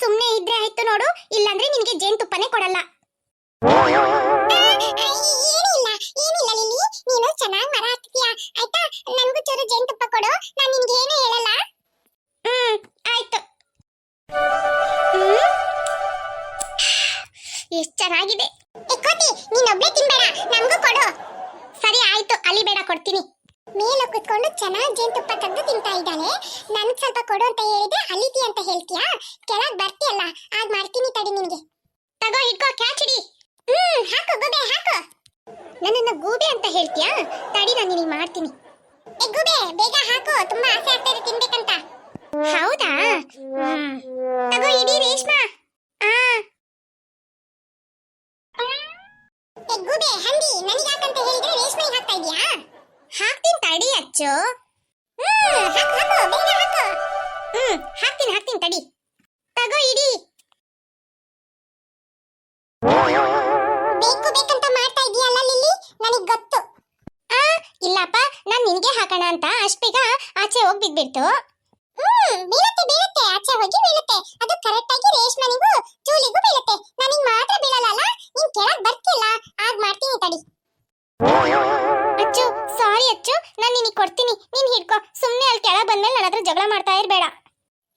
ಸುಮ್ನೆ ಇದ್ರೆ ಆಯ್ತು ನೋಡು ಇಲ್ಲಾಂದ್ರೆ ನಿನ್ಗೆ ಜೇನ್ ತುಪ್ಪನೇ ಕೊಡಲ್ಲ. ನೀನು ಚೆನ್ನಾಗಿ ಮರ ಹತ್ತಿದ್ಯಾ ಆಯ್ತಾ? ನನಗೂ ಚೂರು ಜೇನ್ ತುಪ್ಪ ಕೊಡು ನಾನು ನಿನ್ಗೆ ಏನು ಹೇಳಲ್ಲ. ಹ್ಮ್ ಆಯ್ತು. ಎಷ್ಟು ಚೆನ್ನಾಗಿದೆ. ಎಕ್ಕೋತಿ ನೀನೊಬ್ಳೆ ತಿನ್ಬೇಡ ನಮಗೂ ಕೊಡು. ಸರಿ ಆಯ್ತು ಅಲ್ಲಿ ಬೇಡ ಕೊಡ್ತೀನಿ. ಮೇಲೆ ಕುತ್ಕೊಂಡು ಚೆನ್ನಾಗಿ ಜೇನುತುಪ್ಪ ತೆಗೆದು ತಿಂತಾ ಇದ್ದಾಳೆ. ನನಗೆ ಸ್ವಲ್ಪ ಕೊಡು ಅಂತ ಹೇಳಿದ್ರೆ ಅಲಿತಿ ಅಂತ ಹೇಳ್ತೀಯಾ? ಕೆಳಗೆ ಬರ್ತೀಯಲ್ಲ, ಆಗ ಮಾಡ್ತೀನಿ ತಡಿ ನಿನಗೆ. ತಗೋ, ಹಿಡ್ಕೋ ಕ್ಯಾಚ್ ಹಿಡಿ ಹ್ಮ್, ಹಾಕು, ಗೂಬೆ, ಹಾಕು. ನನ್ನನ್ನ ಗೂಬೆ ಅಂತ ಹೇಳ್ತೀಯಾ? ತಡಿ ನಾನು ನಿನಗೆ ಮಾಡ್ತೀನಿ. ಏ, ಗೂಬೆ, ಬೇಗ ಹಾಕು, ತುಂಬಾ ಆಸೆ ಆಗ್ತಾ ಇದೆ ತಿನ್ಬೇಕಂತ. ಹೌದಾ. ತಗೋ, ಇಡೀ ರೇಷ್ಮಾ. ಆ. ಏ ಹಂದಿ, ನನಗೆ ಹೇಳಿದ್ರೆ ರೇಷ್ಮೆ ಹಾಕ್ತಾ ಹಾಕ್ತೀನಿ ತಡಿ ಅಚ್ಚು. ಹ್ಮ್, ಹಾಕು ಹಾಕು, ಬೇಗ ಹಾಕು. ಹ್ಮ್, ಹಾಕ್ತೀನಿ ಹಾಕ್ತೀನಿ ತಡಿ. ತಗೋ, ಇಡಿ. ಬೇಕು, ಬೇಕಂತ ಮಾಡ್ತಾ ಇದೀಯಲ್ಲ ಲಿಲ್ಲಿ? ನನಗೆ ಗೊತ್ತು. ಆ, ಇಲ್ಲಪ್ಪ, ನಾನು ನಿನ್ಗೆ ಹಾಕೋಣ ಅಂತ. ಅಷ್ಟು ಬೇಗ ಆಚೆ ಹೋಗ್ ಬಿದ್ಬಿಡ್ತು ಹ್ಮ್, ಬೀಳುತ್ತೆ ಬೀಳುತ್ತೆ. ಆಚೆ ಹೋಗಿ ಬೀಳುತ್ತೆ. ಅದು ಕರೆಕ್ಟ್ ಆಗಿ ರೇಷ್ಮನಿಗೂ ಚೂಲಿಗೂ ಬೀಳುತ್ತೆ. ನನಗೆ ಮಾತ್ರ ಬೀಳಲ್ಲ ನೀನ್ ಕೆಳಗ್ ಬರ್ತಿಲ್ಲ. ಆಗ ಮಾಡ್ತೀನಿ ತಡಿ. ಅಚ್ಚು ನಾನ್ ನಿನಗೆ ಕೊಡ್ತೀನಿ. ನೀನು ಹಿಡ್ಕೋ. ಸುಮ್ಮನೆ ಅಲ್ಲಿ ಕೆಳ ಬಂದ್ಮೇಲೆ ನನ್ನ ಹತ್ರ ಜಗಳ ಮಾಡ್ತಾ ಇರಬೇಡ.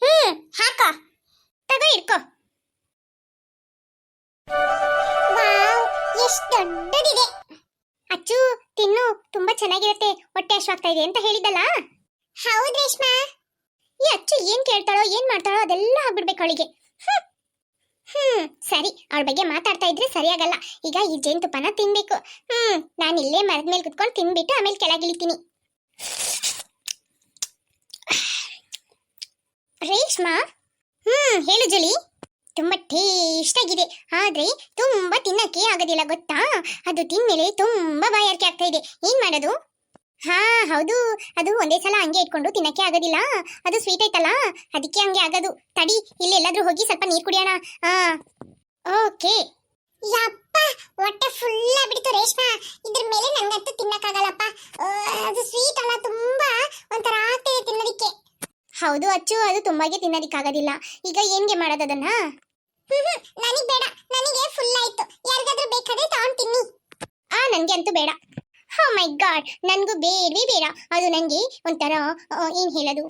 ಹ್ಮ್, ಹಾಕ. ತಗೋ, ಹಿಡ್ಕೊ. ಎಷ್ಟು ದೊಡ್ಡದಿದೆ. ಅಚ್ಚು, ತಿನ್ನು. ತುಂಬಾ ಚೆನ್ನಾಗಿರುತ್ತೆ. ಹೊಟ್ಟೆ ಹಶ್ವಾಗ್ತಾ ಇದೆ ಅಂತ ಹೇಳಿದ್ದಲ್ಲ? ಹೌದು ರೇಷ್ಮಾ. ಈ ಅಚ್ಚು ಏನ್ ಕೇಳ್ತಾಳೋ, ಏನ್ ಮಾಡ್ತಾಳೋ ಅದೆಲ್ಲ ಆಗ್ಬಿಡ್ಬೇಕು ಅವಳಿಗೆ. ಹ್ಮ್. ಸರಿ. ಅವ್ರ ಬಗ್ಗೆ ಮಾತಾಡ್ತಾ ಇದ್ರೆ ಸರಿಯಾಗಲ್ಲ. ಈಗ ಈ ಜೇನುತುಪ್ಪನ ತಿನ್ಬೇಕು. ಹ್ಮ್, ನಾನು ಇಲ್ಲೇ ಮರದ ಮೇಲೆ ಕುತ್ಕೊಂಡು ತಿನ್ಬಿಟ್ಟು ಆಮೇಲೆ ಕೆಳಗಿಳಿತೀನಿ ರೇಷ್ಮಾ? ಹ್ಮ್, ಹೇಳು ಜುಲಿ. ತುಂಬಾ ಟೇಸ್ಟ್ ಆಗಿದೆ. ಆದ್ರೆ ತುಂಬಾ ತಿನ್ನಕ್ಕೆ ಆಗೋದಿಲ್ಲ, ಗೊತ್ತಾ? ಅದು ತಿನ್ಮೇಲೆ ತುಂಬಾ ಬಾಯಾರಿಕೆ ಆಗ್ತಾ ಇದೆ. ಏನ್ ಮಾಡೋದು? ಹಾ, ಹೌದು. ಅದು ಒಂದೇ ಸಲ ಹಂಗೆ ಇಟ್ಕೊಂಡು ತಿನ್ನಕ್ಕೆ ಆಗೋದಿಲ್ಲ. ಅದು ಸ್ವೀಟ್ ಐತಲ್ಲ ಅದಕ್ಕೆ ಹಂಗೆ ಆಗೋದು. ತಡಿ ಇಲ್ಲೆಲ್ಲಾದ್ರೂ ಹೋಗಿ ಸ್ವಲ್ಪ ನೀರು ಕುಡಿಯೋಣ. ಓಕೆ. ಯಪ್ಪ, ಹೊಟ್ಟೆ ಫುಲ್ ಆಗ್ಬಿಡ್ತು ರೇಷ್ಮಾ. ಇದ್ರ ಮೇಲೆ ನಂಗಂತೂ ತಿನ್ನಕ್ಕಾಗಲ್ಲಪ್ಪ. ಅದು ಸ್ವೀಟ್ ಅಲ್ಲ, ತುಂಬಾ ಒಂಥರ ಆಗ್ತಿದೆ ತಿನ್ನೋದಿಕ್ಕೆ. ಹೌದು ಅಚ್ಚು, ಅದು ತುಂಬಾಗೆ ತಿನ್ನೋದಿಕ್ಕಾಗೋದಿಲ್ಲ. ಈಗ ಏನ್ಗೆ ಮಾಡೋದು ಅದನ್ನ? ನನಗೆ ಬೇಡ. ನನಗೆ ಫುಲ್ ಆಯ್ತು. ಯಾರಿಗಾದ್ರೂ ಬೇಕಾದ್ರೆ ತಗೊಂಡ್ ತಿನ್ನಿ. ಆ, ನನ್ಗೆ ಅಂತೂ ಬೇಡ. ಹೋ ಮೈ ಗಾಡ್ ನನಗೂ ಬೇರೆ ಬೇಡ. ಅದು ನನಗೆ ಒಂಥರ ಏನು ಹೇಳೋದು?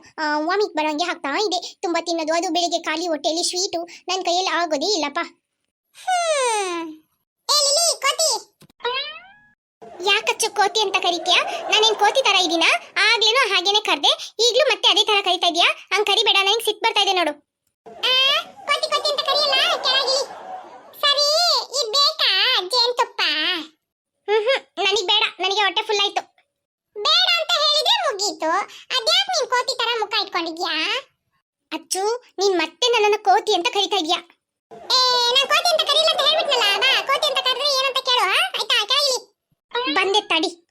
ವಾಮಿಟ್ ಬರೋಂಗೆ ಆಗ್ತಾ ಇದೆ. ತುಂಬಾ ತಿನ್ನೋದು, ಅದು ಬೆಳಿಗ್ಗೆ ಖಾಲಿ ಹೊಟ್ಟೆಯಲ್ಲಿ ಸ್ವೀಟು ನನ್ನ ಕೈಯಲ್ಲಿ ಆಗೋದೇ ಇಲ್ಲಪ್ಪ. ಯಾಕಚ್ಚು ಕೋತಿ. ಅಂತ ಕರಿತೀಯಾ? ನಾನೇನು ಕೋತಿ ತರ ಇದ್ದೀನಾ? ಆಗ್ಲೇನು ಹಾಗೇನೆ ಕರೆದೆ. ಈಗಲೂ ಮತ್ತೆ ಅದೇ ತರ ಕರಿತಾ ಇದೀಯಾ? ಹಂಗೆ ಕರಿಬೇಡ ನನಗೆ ಸಿಟ್ ಬರ್ತಾ ಇದೆ ನೋಡು. ಕೋತಿ ಕೋತಿ ಅಂತ ಕರಿಯಲ್ಲ? ಕೆಳಗಿಳಿ. ಸರಿ, ಇದು ಬೇಕಾ? ಹ್ಮ್ ನನಗೆ ಬೇಡ. ನನಗೆ ಹೊಟ್ಟೆ ಫುಲ್ ಆಯ್ತು. ಬೇಡ ಅಂತ ಹೇಳಿದ್ರೆ ಮುಗೀತು. ಅದ್ಯಾಕ್ ನೀನ್ ಕೋತಿ ತರ ಮುಖ ಇಟ್ಕೊಂಡಿದ್ಯಾ? ಅಚ್ಚು, ನೀನ್ ಮತ್ತೆ ನನ್ನನ್ನ ಕೋತಿ ಅಂತ ಕರಿತಾ ಇದ್ಯಾ? ಏ, ನಾನ್ ಕೋತಿ ಅಂತ ಕರೀಲ್ಲ ಅಂತ ಹೇಳ್ಬಿಟ್ನಲ್ಲ, ಬಾ. ಕೋತಿ ಅಂತ ಕರೆದ್ರೆ ಏನಂತ ಕೇಳು? ಆಯ್ತಾ? ಕೇಳಿ ಬಂದೆ ತಡಿ.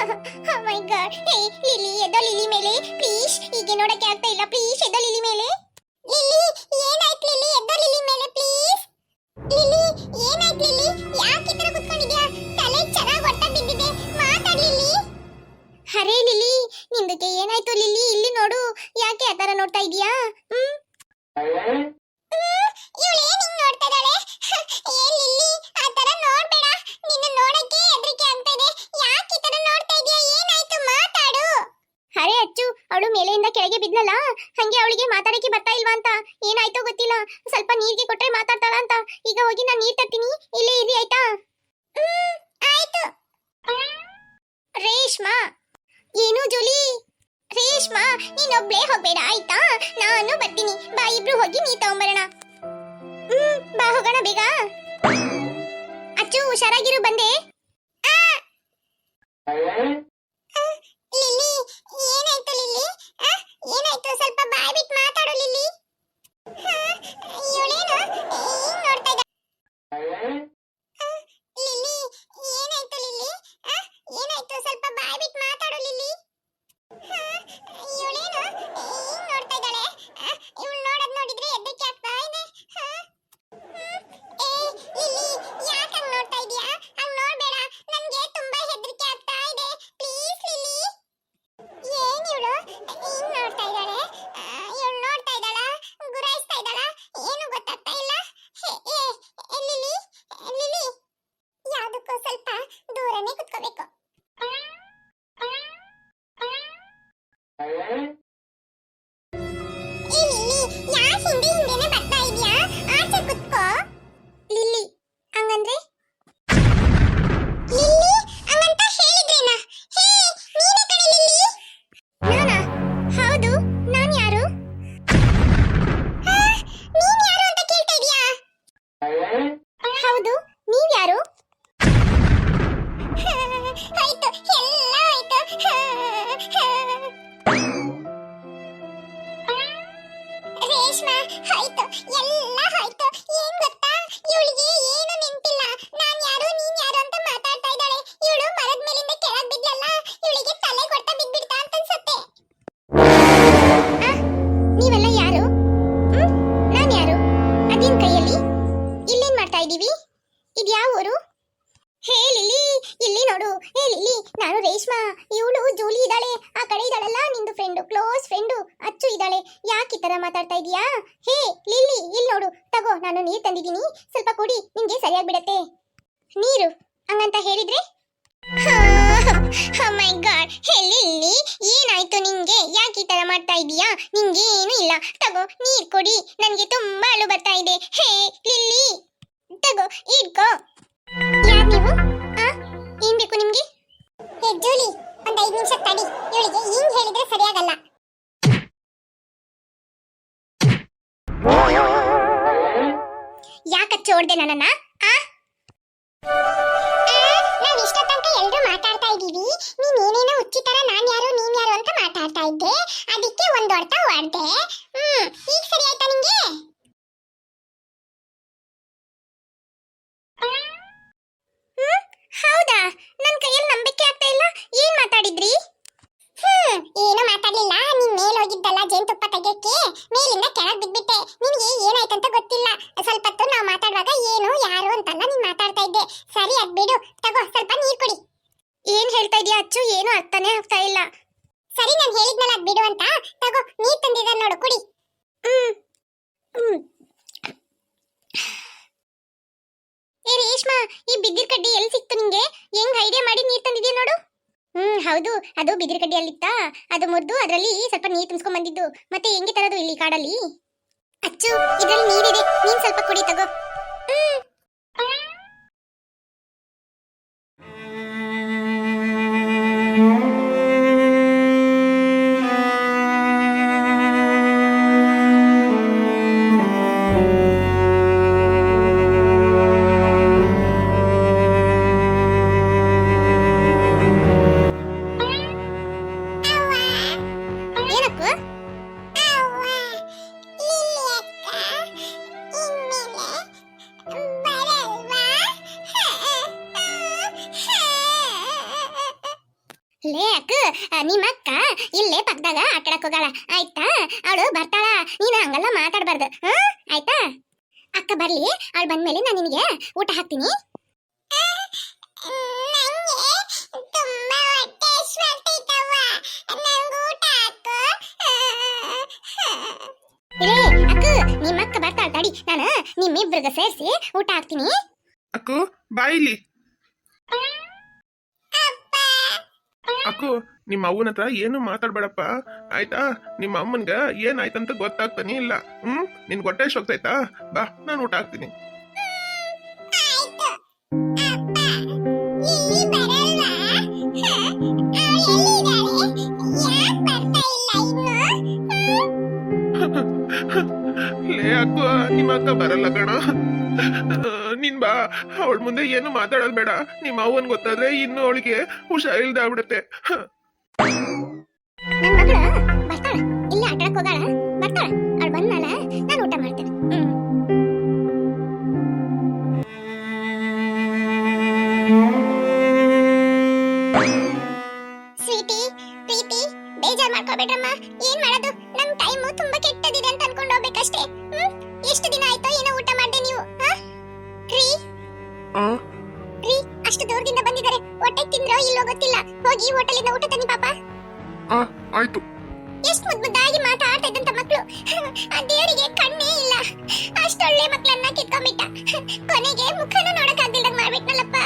ಮೈ ಗಾಡ್ ಹೇ ಲಿಲ್ಲಿ ಎದ್ದೋ ಲಿಲ್ಲಿ ಮೇಲೆ. ಪ್ಲೀಸ್ ಹೀಗೆ ನೋಡಕ್ಕೆ ಆಗ್ತಾ ಇಲ್ಲ. ಪ್ಲೀಸ್ ಎದ್ದೋ ಲಿಲ್ಲಿ ಮೇಲೆ. ಲಿಲಿ ಏನಾಯ್ತು ಲಿಲಿ ಎದ್ದೋ ಲಿಲಿ ಮೇಲೆ ಪ್ಲೀಸ್ ಲಿಲಿ ಏನಾಯ್ತು ಲಿಲಿ ಯಾಕೆ ಈ ತರ ಕುತ್ಕೊಂಡಿದ್ಯಾ? ತಲೆ ಚೆನ್ನಾಗಿ ಹೊಟ್ಟ ಬಿದ್ದಿದೆ. ಮಾತಾಡ್ ಲಿಲಿ ಅರೆ ಲಿಲ್ಲಿ ನಿಂದಕ್ಕೆ ಏನಾಯ್ತು ಲಿಲ್ಲಿ ಇಲ್ಲಿ ನೋಡು. ಯಾಕೆ ಆ ತರ ನೋಡ್ತಾ ಇದೀಯಾ ಹ್ಮ್? ಇವಳು ಏನ್ ಹಿಂಗ್ ನೋಡ್ತಾ ಇದ್ದಾಳೆ. ಏ ಲಿಲ್ಲಿ ಆ ತರ ನೋಡ್ಬೇಡ. ನಿನ್ನ ನೋಡಕ್ಕೆ ಹೆದರಿಕೆ ಆಗ್ತಾ ಇದೆ ಯಾಕೆ ಈ ತರ ನೋಡ್ತಾ ಇದೀಯಾ ಏನಾಯ್ತು ಮಾತಾಡು ಅರೆ ಅಚ್ಚು ಮೇಲೆಯಿಂದ ಕೆಳಗೆ ಬಿದ್ನಲ್ಲ? ಹಂಗೆ ಅವಳಿಗೆ ಮಾತಾಡಕ್ಕೆ ಬರ್ತಾ ಇಲ್ವಾ ಅಂತ? ಏನಾಯ್ತೋ ಗೊತ್ತಿಲ್ಲ. ಸ್ವಲ್ಪ ನೀರಿಗೆ ಕೊಟ್ರೆ ಮಾತಾಡ್ತಾಳ ಅಂತ. ಈಗ ಹೋಗಿ ನಾನು ನೀರ್ ತರ್ತೀನಿ. ಇಲ್ಲೇ ಇರಿ ಆಯ್ತಾ? ಆಯ್ತು. ರೇಷ್ಮಾ. ಏನು ಜೂಲಿ? ರೇಷ್ಮಾ, ನೀನೊಬ್ಳೇ ಹೋಗ್ಬೇಡ, ಆಯ್ತಾ? ನಾನು ಬರ್ತೀನಿ. ಬಾ, ಇಬ್ರು ಹೋಗಿ ನೀ ತಗೊಂಬರೋಣ. ಹ್ಮ್, ಬಾ, ಹೋಗೋಣ ಬೇಗ. ಅಚ್ಚು, ಹುಷಾರಾಗಿರು, ಬಂದೆ. 请闭眼 ರೇಷ್ಮಾ ಹೋಯ್ತು ಎಲ್ಲ ಹೋಯ್ತು ಏನ್ ಗೊತ್ತಾ? ಇವಳಿಗೆ ಇವಳು ಜೂಲಿ ಇದ್ದಾಳೆ. ಆ ಕಡೆ ಇದ್ದಾಳಲ್ಲ ನಿಂದು ಫ್ರೆಂಡು ಕ್ಲೋಸ್ ಫ್ರೆಂಡು ಅಚ್ಚು ಇದ್ದಾಳೆ. ಯಾಕೆ ಈ ತರ ಮಾತಾಡ್ತಾ ಇದೀಯಾ? ಹೇ, ಲಿಲ್ಲಿ ಇಲ್ಲಿ ನೋಡು. ತಗೋ, ನಾನು ನೀರು ತಂದಿದ್ದೀನಿ. ಸ್ವಲ್ಪ ಕುಡಿ, ನಿಂಗೆ ಸರಿಯಾಗಿ ಬಿಡತ್ತೆ. ನೀರು, ಹಂಗಂತ ಹೇಳಿದ್ರೆ? ಮೈ ಗಾಡ್ ಹೇ, ಲಿಲ್ಲಿ, ಏನಾಯ್ತು ನಿಂಗೆ? ಯಾಕೆ ಈ ತರ ಮಾಡ್ತಾ ಇದೀಯಾ? ನಿಂಗೇನು ಇಲ್ಲ. ತಗೋ, ನೀರು ಕುಡಿ. ನನಗೆ ತುಂಬಾ ಅಳು ಬರ್ತಾ ಇದೆ. Hey, Lilly. ತಗೋ ಇಡ್ಕೋ ಹೊಡ್ದೆ ನನ್ನನ್ನ? ಈ ಬಿದಿರ್ ಕಡ್ಡಿ ಎಲ್ಲಿ ಸಿಕ್ತು ನಿಂಗೆ? ಹೆಂಗ್ ಐಡಿಯಾ ಮಾಡಿ ನೀರ್ ತಂದಿದ್ಯಾ ನೋಡು. ಹ್ಮ್, ಹೌದು. ಅದು ಬಿದಿರ್ ಕಡ್ಡಿ ಅಲ್ಲಿತ್ತಾ? ಅದು ಮುರಿದು ಅದರಲ್ಲಿ ಸ್ವಲ್ಪ ನೀರ್ ತುಂಬಿಸ್ಕೊಂಡ್ ಬಂದಿದ್ದು. ಮತ್ತೆ ಹೆಂಗೆ ತರೋದು ಇಲ್ಲಿ ಕಾಡಲ್ಲಿ? ಅಚ್ಚು, ಇದ್ರಲ್ಲಿ ನೀರಿದೆ. ನೀನ್ ಸ್ವಲ್ಪ ಕುಡಿ, ತಗೋ. ಹ್ಮ್. ಆಯ್ತಾ? ಅವಳು ಬರ್ತಾಳ. ನೀನು ಹಂಗಲ್ಲ, ಮಾತಾಡಬಾರ್ದು. ಹಾ? ಆಯ್ತಾ? ಅಕ್ಕ ಬರ್ಲಿ. ಅವಳು ಬಂದ್ಮೇಲೆ ನಾನು ನಿನಗೆ ಊಟ ಹಾಕ್ತೀನಿ. ಅಕ್ಕ, ನಿಮ್ಮ ಅಕ್ಕ ಬರ್ತಾಳ ತಡಿ. ನಾನು ನಿಮ್ಮಿಬ್ರಿಗೆ ಸೇರಿಸಿ ಊಟ ಹಾಕ್ತೀನಿ. ಅಕ್ಕು ಬಾಯಿಲಿ ಅಕ್ಕು ನಿಮ್ಮ ಅವ್ವನ ಹತ್ರ ಏನು ಮಾತಾಡ್ಬೇಡಪ್ಪ. ಆಯ್ತಾ? ನಿಮ್ಮ ಅಮ್ಮನ್ಗ ಏನಾಯ್ತಂತ ಗೊತ್ತಾಗ್ತಾನೆ ಇಲ್ಲ. ಹ್ಮ್? ನಿನ್ ಹೊಟ್ಟೆ ಹೋಗ್ತೈತಾ ಬಾ ನಾನು ಊಟ ಹಾಕ್ತೀನಿ? ಲೇ ಅಕ್ಕು ನಿಮ್ಮ ಅಕ್ಕ ಬರಲ್ಲ ಕಣ. ಬಾ ಅವಳ ಮುಂದೆ ಏನು ಮಾತಾಡೋದು ಬೇಡ. ನಿಮ್ಮ ಅವ್ವನ್ ಗೊತ್ತಾದ್ರೆ ಇನ್ನು ಅವಳಿಗೆ ಹುಷಾರಿಲ್ದಾಗ್ಬಿಡುತ್ತೆ ರೀ ಅಷ್ಟು ದೂರದಿಂದ ಬಂದಿದ್ದಾರೆ. ಹೊಟ್ಟೆ ತಿಂದ್ರೋ ಇಲ್ಲೋ ಗೊತ್ತಿಲ್ಲ. ಹೋಗಿ ಹೋಟೆಲಿಂದ ಊಟ ತನ್ನಿ ಪಾಪ. ಆ ಆಯ್ತು. ಎಷ್ಟು ಮುದ್ದು ಮುದ್ದಾಗಿ ಮಾತಾಡ್ತಾ ಇದ್ದಂತ ಮಕ್ಕಳು ಆ ದೇವರಿಗೆ ಕಣ್ಣೇ ಇಲ್ಲ. ಅಷ್ಟೊಳ್ಳೆ ಮಕ್ಕಳನ್ನ ಕಿತ್ಕೊಂಡ್ಬಿಟ್ಟ. ಕೊನೆಗೆ ಮುಖನ ನೋಡಕ್ಕಾಗ್ದಿಲ್ದಂಗ್ ಮಾಡ್ಬಿಟ್ನಲ್ಲಪ್ಪ.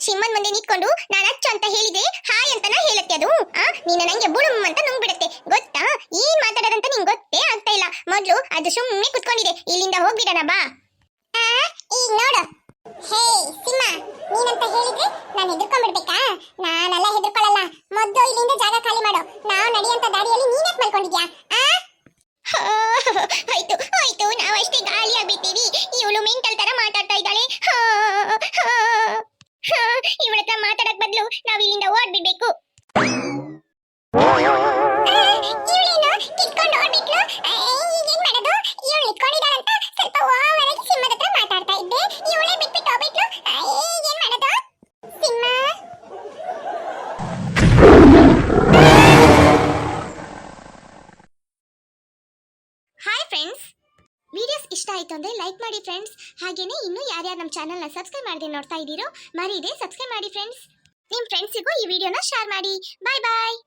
ಸಿಮ್ಮನ್ ಮುಂದೆ ನಿಂತ್ಕೊಂಡು ನಾನು ಅಚ್ಚ ಅಂತ ಹೇಳಿದೆ, ಹಾಯ್ ನಾ ಹೇಳುತ್ತೆ ಅದು. ಆ, ನೀನು ನಂಗೆ ಬುಡುಮ್ ಅಂತ ನುಂಗ್ಬಿಡುತ್ತೆ. ಗೊತ್ತಾ? ಏನ್ ಮಾತಾಡೋದಂತ ನಿಂಗೆ ಗೊತ್ತೇ ಆಗ್ತಾ ಇಲ್ಲ. ಮೊದ್ಲು ಅದು ಸುಮ್ಮನೆ ಕುತ್ಕೊಂಡಿದೆ. ಇಲ್ಲಿಂದ ಹೋಗ್ಬಿಡೋಣ, ಬಾ. ಈಗ ನೋಡು. ಹೇ ಸಿಮ್ಮ ನೀನಂತ ಹೇಳಿದ್ರೆ ನಾನು ಹೆದರ್ಕೊಂಡ್ಬಿಡ್ಬೇಕಾ? ನಾನೆಲ್ಲ ಹೆದರ್ಕೊಳ್ಳಲ್ಲ. ಮೊದ್ದು ಇಲ್ಲಿಂದ ಜಾಗ ಖಾಲಿ ಮಾಡು. ನಾವು ನಡೆಯಂತ ದಾರಿಯಲ್ಲಿ ನೀನೇ ಮಲ್ಕೊಂಡಿದ್ಯಾ? ಆಯ್ತು. ಬದಲು ನಾವು ಇಲ್ಲಿಂದ ಓಡ್ಬಿಡ್ಬೇಕು ವಿಡಿಯೋಸ್ ಇಷ್ಟ ಆಯ್ತು ಅಂದ್ರೆ ಲೈಕ್ ಮಾಡಿ ಫ್ರೆಂಡ್ಸ್ ಹಾಗೆಯೇ ಇನ್ನೂ ಯಾರ್ಯಾರು ನಮ್ಮ ಚಾನಲ್ನ ಸಬ್ಸ್ಕ್ರೈಬ್ ಮಾಡದೆ ನೋಡ್ತಾ ಇದ್ದೀರೋ ಮರೀದೇ ಸಬ್ಸ್ಕ್ರೈಬ್ ಮಾಡಿ ಫ್ರೆಂಡ್ಸ್ ನಿಮ್ಮ ಫ್ರೆಂಡ್ಸಿಗೂ ಈ ವಿಡಿಯೋನ ಶೇರ್ ಮಾಡಿ. ಬಾಯ್ ಬಾಯ್